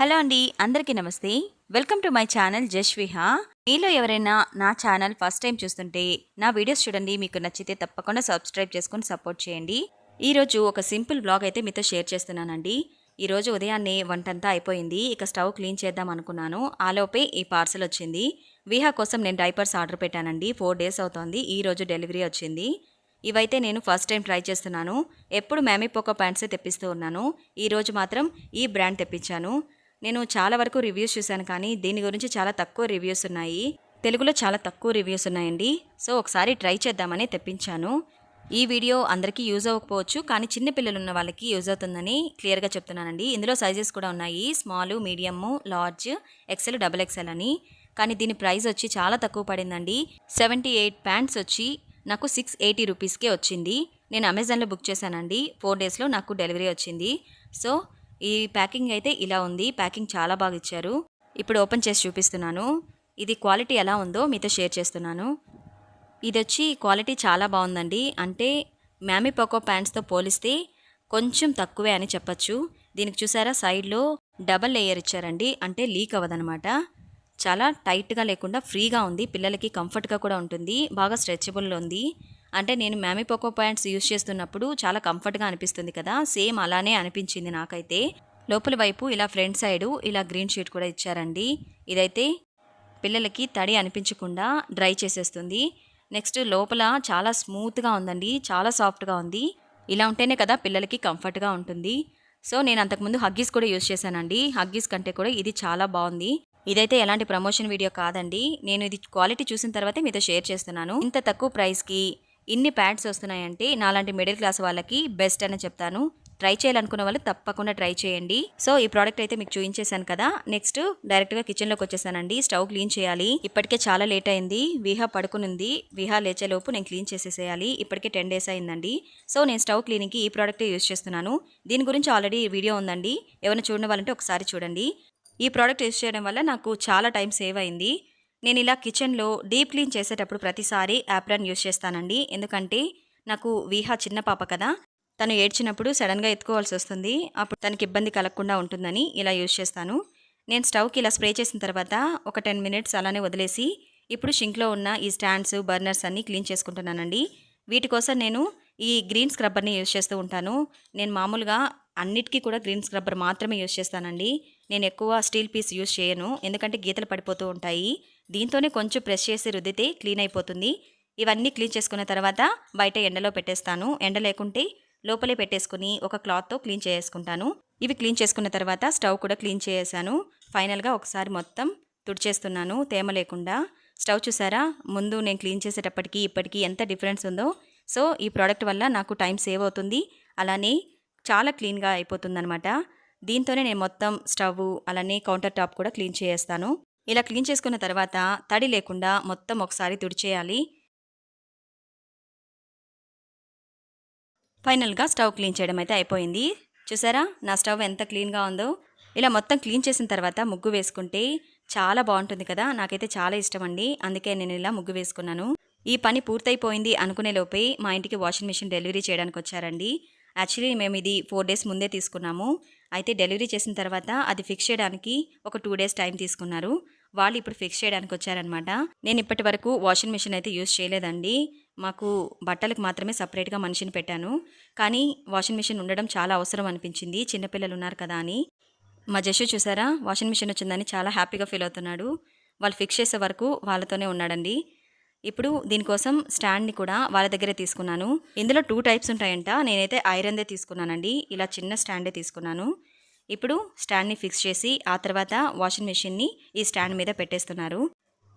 Hello అండి అందరికీ నమస్తే. Welcome to my channel Jasviha మీలో ఎవరైనా నా ఛానల్ ఫస్ట్ టైం చూస్తుంటే నా వీడియోస్ చూడండి మీకు నచ్చితే తప్పకుండా సబ్స్క్రైబ్ చేసుకొని సపోర్ట్ చేయండి. ఈరోజు ఒక సింపుల్ బ్లాగ్ అయితే మీతో షేర్ చేస్తున్నానండి. ఈరోజు ఉదయాన్నే వంటంతా అయిపోయింది ఇక స్టవ్ క్లీన్ చేద్దాం అనుకున్నాను. ఆలోపే ఈ పార్సల్ వచ్చింది. విహా కోసం నేను డైపర్స్ ఆర్డర్ పెట్టానండి ఫోర్ డేస్ అవుతోంది ఈ రోజు డెలివరీ వచ్చింది. ఇవైతే నేను ఫస్ట్ టైం ట్రై చేస్తున్నాను. ఎప్పుడు మ్యామీ పోకో ప్యాంట్సే తెప్పిస్తూ ఉన్నాను. ఈరోజు మాత్రం ఈ బ్రాండ్ తెప్పించాను. నేను చాలా వరకు రివ్యూస్ చూశాను కానీ దీని గురించి చాలా తక్కువ రివ్యూస్ ఉన్నాయి. తెలుగులో చాలా తక్కువ రివ్యూస్ ఉన్నాయండి. సో ఒకసారి ట్రై చేద్దామని తెప్పించాను. ఈ వీడియో అందరికీ యూజ్ అవ్వకపోవచ్చు కానీ చిన్న పిల్లలు ఉన్న వాళ్ళకి యూజ్ అవుతుందని క్లియర్గా చెప్తున్నానండి. ఇందులో సైజెస్ కూడా ఉన్నాయి. Small medium large XL double XL అని. కానీ దీని ప్రైస్ వచ్చి చాలా తక్కువ పడిందండి. సెవెంటీ ఎయిట్ ప్యాంట్స్ వచ్చి నాకు సిక్స్ ఎయిటీ రూపీస్కే వచ్చింది. నేను అమెజాన్లో బుక్ చేశానండి. ఫోర్ డేస్లో నాకు డెలివరీ వచ్చింది. సో ఈ ప్యాకింగ్ అయితే ఇలా ఉంది. ప్యాకింగ్ చాలా బాగా ఇచ్చారు. ఇప్పుడు ఓపెన్ చేసి చూపిస్తున్నాను. ఇది క్వాలిటీ ఎలా ఉందో మీతో షేర్ చేస్తున్నాను. ఇది వచ్చి క్వాలిటీ చాలా బాగుందండి. అంటే మ్యామీ పోకో ప్యాంట్స్తో పోలిస్తే కొంచెం తక్కువే అని చెప్పచ్చు. దీనికి చూసారా? సైడ్లో డబల్ లేయర్ ఇచ్చారండి. అంటే లీక్ అవ్వదనమాట చాలా టైట్గా లేకుండా ఫ్రీగా ఉంది. పిల్లలకి కంఫర్ట్గా కూడా ఉంటుంది. బాగా స్ట్రెచబుల్ ఉంది. అంటే నేను మ్యామీ పోకో ప్యాంట్స్ యూస్ చేస్తున్నప్పుడు చాలా కంఫర్ట్గా అనిపిస్తుంది కదా సేమ్ అలానే అనిపించింది నాకైతే. లోపల వైపు ఇలా ఫ్రంట్ సైడు ఇలా గ్రీన్ షీట్ కూడా ఇచ్చారండి. ఇదైతే పిల్లలకి తడి అనిపించకుండా డ్రై చేసేస్తుంది. నెక్స్ట్ లోపల చాలా స్మూత్గా ఉందండి చాలా సాఫ్ట్గా ఉంది. ఇలా ఉంటేనే కదా పిల్లలకి కంఫర్ట్గా ఉంటుంది. సో నేను అంతకుముందు హగ్గీస్ కూడా యూస్ చేశానండి. హగ్గీస్ కంటే కూడా ఇది చాలా బాగుంది. ఇదైతే ఎలాంటి ప్రమోషన్ వీడియో కాదండి. నేను ఇది క్వాలిటీ చూసిన తర్వాతే మీతో షేర్ చేస్తున్నాను. ఇంత తక్కువ ప్రైస్కి ఇన్ని ప్యాడ్స్ వస్తున్నాయంటే నాలాంటి మిడిల్ క్లాస్ వాళ్ళకి బెస్ట్ అని చెప్తాను. ట్రై చేయాలనుకున్న వాళ్ళు తప్పకుండా ట్రై చేయండి. సో ఈ ప్రోడక్ట్ అయితే మీకు చూపించేశాను కదా. నెక్స్ట్ డైరెక్ట్గా కిచెన్లోకి వచ్చేసానండి. స్టవ్ క్లీన్ చేయాలి. ఇప్పటికే చాలా లేట్ అయింది. విహా పడుకునింది. విహా లేచేలోపు నేను క్లీన్ చేసేసేయాలి. ఇప్పటికే టెన్ డేస్ అయిందండి. సో నేను స్టవ్ క్లీనింగ్కి ఈ ప్రోడక్ట్ యూస్ చేస్తున్నాను. దీని గురించి ఆల్రెడీ వీడియో ఉందండి. ఎవరైనా చూడని వాళ్ళంటే ఒకసారి చూడండి. ఈ ప్రోడక్ట్ యూస్ చేయడం వల్ల నాకు చాలా టైం సేవ్ అయింది. నేను ఇలా కిచెన్లో డీప్ క్లీన్ చేసేటప్పుడు ప్రతిసారి యాప్రాన్ యూస్ చేస్తానండి. ఎందుకంటే నాకు విహా చిన్న పాప కదా తను ఏడ్చినప్పుడు సడన్గా ఎత్తుకోవాల్సి వస్తుంది. అప్పుడు తనకి ఇబ్బంది కలగకుండా ఉంటుందని ఇలా యూజ్ చేస్తాను. నేను స్టవ్కి ఇలా స్ప్రే చేసిన తర్వాత ఒక టెన్ మినిట్స్ అలానే వదిలేసి ఇప్పుడు షింక్లో ఉన్న ఈ స్టాండ్స్ బర్నర్స్ అన్నీ క్లీన్ చేసుకుంటున్నానండి. వీటి కోసం నేను ఈ గ్రీన్ స్క్రబ్బర్ని యూజ్ చేస్తూ ఉంటాను. నేను మామూలుగా అన్నిటికీ కూడా గ్రీన్ స్క్రబ్బర్ మాత్రమే యూజ్ చేస్తానండి. నేను ఎక్కువ స్టీల్ పీస్ యూజ్ చేయను. ఎందుకంటే గీతలు పడిపోతూ ఉంటాయి. దీంతోనే కొంచెం ప్రెస్ చేసి రుద్దితే క్లీన్ అయిపోతుంది. ఇవన్నీ క్లీన్ చేసుకున్న తర్వాత బయట ఎండలో పెట్టేస్తాను. ఎండ లేకుంటే లోపలే పెట్టేసుకుని ఒక క్లాత్తో క్లీన్ చేసుకుంటాను. ఇవి క్లీన్ చేసుకున్న తర్వాత స్టవ్ కూడా క్లీన్ చేసేసాను. ఫైనల్గా ఒకసారి మొత్తం తుడిచేస్తున్నాను. తేమ లేకుండా. స్టవ్ చూసారా? ముందు నేను క్లీన్ చేసేటప్పటికి ఇప్పటికీ ఎంత డిఫరెన్స్ ఉందో. సో ఈ ప్రోడక్ట్ వల్ల నాకు టైం సేవ్ అవుతుంది. అలానే చాలా క్లీన్గా అయిపోతుందనమాట దీంతోనే నేను మొత్తం స్టవ్ అలానే కౌంటర్ టాప్ కూడా క్లీన్ చేస్తాను ఇలా క్లీన్ చేసుకున్న తర్వాత తడి లేకుండా మొత్తం ఒకసారి తుడిచేయాలి. ఫైనల్గా స్టవ్ క్లీన్ చేయడం అయితే అయిపోయింది. చూసారా? నా స్టవ్ ఎంత క్లీన్గా ఉందో. ఇలా మొత్తం క్లీన్ చేసిన తర్వాత ముగ్గు వేసుకుంటే చాలా బాగుంటుంది కదా. నాకైతే చాలా ఇష్టం అండి. అందుకే నేను ఇలా ముగ్గు వేసుకున్నాను. ఈ పని పూర్తయిపోయింది అనుకునే లోపే మా ఇంటికి వాషింగ్ మిషన్ డెలివరీ చేయడానికి వచ్చారండి. యాక్చువల్లీ మేము ఇది ఫోర్ డేస్ ముందే తీసుకున్నాము. అయితే డెలివరీ చేసిన తర్వాత అది ఫిక్స్ చేయడానికి ఒక టూ డేస్ టైం తీసుకున్నారు. వాళ్ళు ఇప్పుడు ఫిక్స్ చేయడానికి వచ్చారనమాట నేను ఇప్పటి వరకు వాషింగ్ మిషన్ అయితే యూస్ చేయలేదండి. మాకు బట్టలకు మాత్రమే సపరేట్గా మనిషిని పెట్టాను. కానీ వాషింగ్ మిషన్ ఉండడం చాలా అవసరం అనిపించింది. చిన్నపిల్లలు ఉన్నారు కదా అని. మా జషు చూసారా? వాషింగ్ మిషన్ వచ్చిందని చాలా హ్యాపీగా ఫీల్ అవుతున్నాడు. వాళ్ళు ఫిక్స్ చేసే వరకు వాళ్ళతోనే ఉన్నాడండి. ఇప్పుడు దీనికోసం స్టాండ్ని కూడా వాళ్ళ దగ్గరే తీసుకున్నాను. ఇందులో టూ టైప్స్ ఉంటాయంట. నేనైతే ఐరన్దే తీసుకున్నానండి. ఇలా చిన్న స్టాండే తీసుకున్నాను. ఇప్పుడు స్టాండ్ని ఫిక్స్ చేసి ఆ తర్వాత వాషింగ్ మెషిన్ని ఈ స్టాండ్ మీద పెట్టేస్తున్నారు.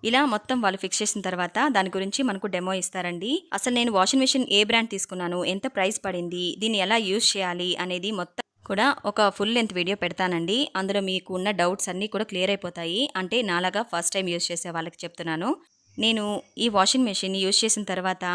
ఇలా మొత్తం వాళ్ళు ఫిక్స్ చేసిన తర్వాత దాని గురించి మనకు డెమో ఇస్తారండి. అసలు నేను వాషింగ్ మెషిన్ ఏ బ్రాండ్ తీసుకున్నాను? ఎంత ప్రైస్ పడింది? దీన్ని ఎలా యూజ్ చేయాలి? అనేది మొత్తం కూడా ఒక ఫుల్ లెంత్ వీడియో పెడతానండి. అందులో మీకు ఉన్న డౌట్స్ అన్నీ కూడా క్లియర్ అయిపోతాయి. అంటే నాలాగా ఫస్ట్ టైం యూజ్ చేసే వాళ్ళకి చెప్తున్నాను. నేను ఈ వాషింగ్ మెషిన్ యూజ్ చేసిన తర్వాత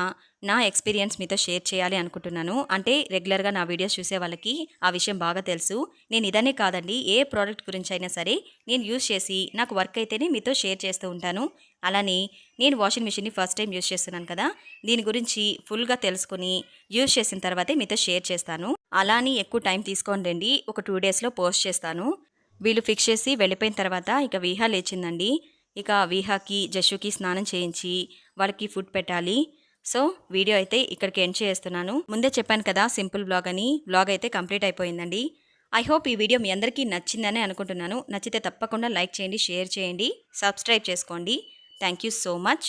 నా ఎక్స్పీరియన్స్ మీతో షేర్ చేయాలి అనుకుంటున్నాను. అంటే రెగ్యులర్గా నా వీడియోస్ చూసే వాళ్ళకి ఆ విషయం బాగా తెలుసు. నేను ఇదనే కాదండి ఏ ప్రోడక్ట్ గురించి అయినా సరే నేను యూజ్ చేసి నాకు వర్క్ అయితేనే మీతో షేర్ చేస్తూ ఉంటాను. అలానే నేను వాషింగ్ మెషిన్ని ఫస్ట్ టైం యూజ్ చేస్తున్నాను కదా దీని గురించి ఫుల్గా తెలుసుకుని యూజ్ చేసిన తర్వాతే మీతో షేర్ చేస్తాను. అలానే ఎక్కువ టైం తీసుకోండి ఒక టూ డేస్లో పోస్ట్ చేస్తాను. వీళ్ళు ఫిక్స్ చేసి వెళ్ళిపోయిన తర్వాత ఇక వీహా లేచిందండి. ఇక వీహాకి జషుకి స్నానం చేయించి వాళ్ళకి ఫుడ్ పెట్టాలి. సో వీడియో అయితే ఇక్కడికి ఎండ్ చేస్తున్నాను. ముందే చెప్పాను కదా సింపుల్ బ్లాగ్ అని. బ్లాగ్ అయితే కంప్లీట్ అయిపోయిందండి. ఐ హోప్ ఈ వీడియో మీ అందరికీ నచ్చిందని అనుకుంటున్నాను. నచ్చితే తప్పకుండా లైక్ చేయండి షేర్ చేయండి సబ్స్క్రైబ్ చేసుకోండి. Thank you so much.